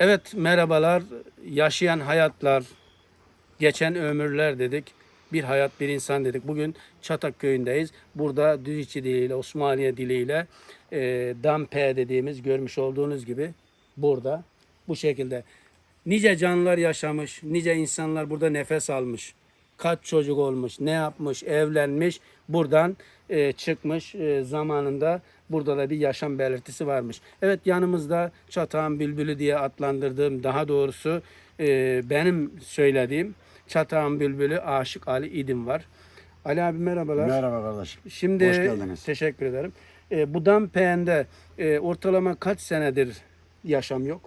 Evet merhabalar. Yaşayan hayatlar, geçen ömürler dedik. Bir hayat bir insan dedik. Bugün Çatak köyündeyiz. Burada Düzçi diliyle, Osmaniye diliyle e, Dampe dediğimiz görmüş olduğunuz gibi burada bu şekilde nice canlılar yaşamış, nice insanlar burada nefes almış. Kaç çocuk olmuş, ne yapmış, evlenmiş, buradan e, çıkmış e, zamanında burada da bir yaşam belirtisi varmış. Evet yanımızda Çatağın Bülbülü diye adlandırdığım daha doğrusu e, benim söylediğim Çatağın Bülbülü Aşık Ali İdim var. Ali abi merhabalar. Merhaba kardeşim. Şimdi Hoş geldiniz. teşekkür ederim. E, bu Dampe'nde e, ortalama kaç senedir yaşam yok?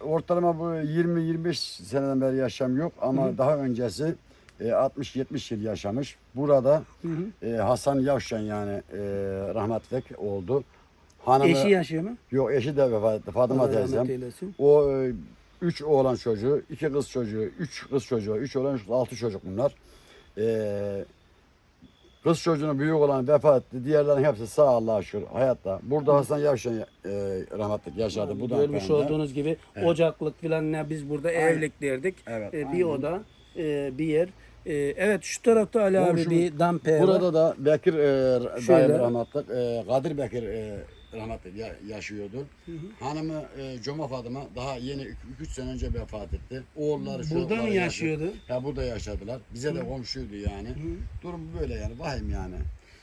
Ortalama bu 20-25 seneden beri yaşam yok ama daha öncesi 60-70 yıl yaşamış. Burada e, Hasan Yavşan yani e, rahmetlik oldu. Hanımı, Eşi yaşıyor mu? Yok eşi de vefat etti. Fatıma teyzem. O e, üç oğlan çocuğu, iki kız çocuğu, üç kız çocuğu, üç oğlan, altı çocuk bunlar. E, kız çocuğunun büyük olan vefat etti. Diğerlerinin hepsi sağ Allah'a şükür hayatta. Burada Hasan Yavşan e, rahmetlik yaşadı. Bu Görmüş olduğunuz gibi ocaklık filan ne biz burada evlik derdik. Evet, E, bir aynen. oda, e, bir yer. E, evet şu tarafta Ali abi Komşumuz- bir dampe var. Burada da Bekir e, Şöyle. dayım e, Kadir Bekir e, rahmetlik ya- yaşıyordu. Hanımı e, Coma Fatıma daha yeni 2-3 sene önce vefat etti. Oğulları Burada mı çocukları yaşıyordu? Ya burada yaşadılar. Bize de komşuydu yani. Durum böyle yani vahim yani.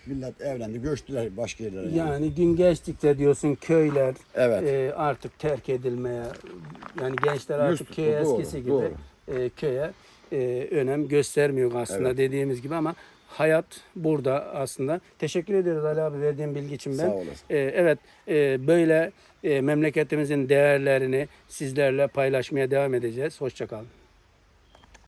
Millet evlendi, göçtüler başka yerlere. Yani. Yani gün geçtikçe diyorsun köyler Evet. e, artık terk edilmeye yani gençler artık tuttu, köye doğru, eskisi gibi doğru. E, köye e, önem göstermiyor aslında Evet. dediğimiz gibi ama hayat burada aslında. Teşekkür ediyoruz Ali abi verdiğin bilgi için ben. Sağ olasın. E, evet e, böyle e, memleketimizin değerlerini sizlerle paylaşmaya devam edeceğiz. Hoşçakalın.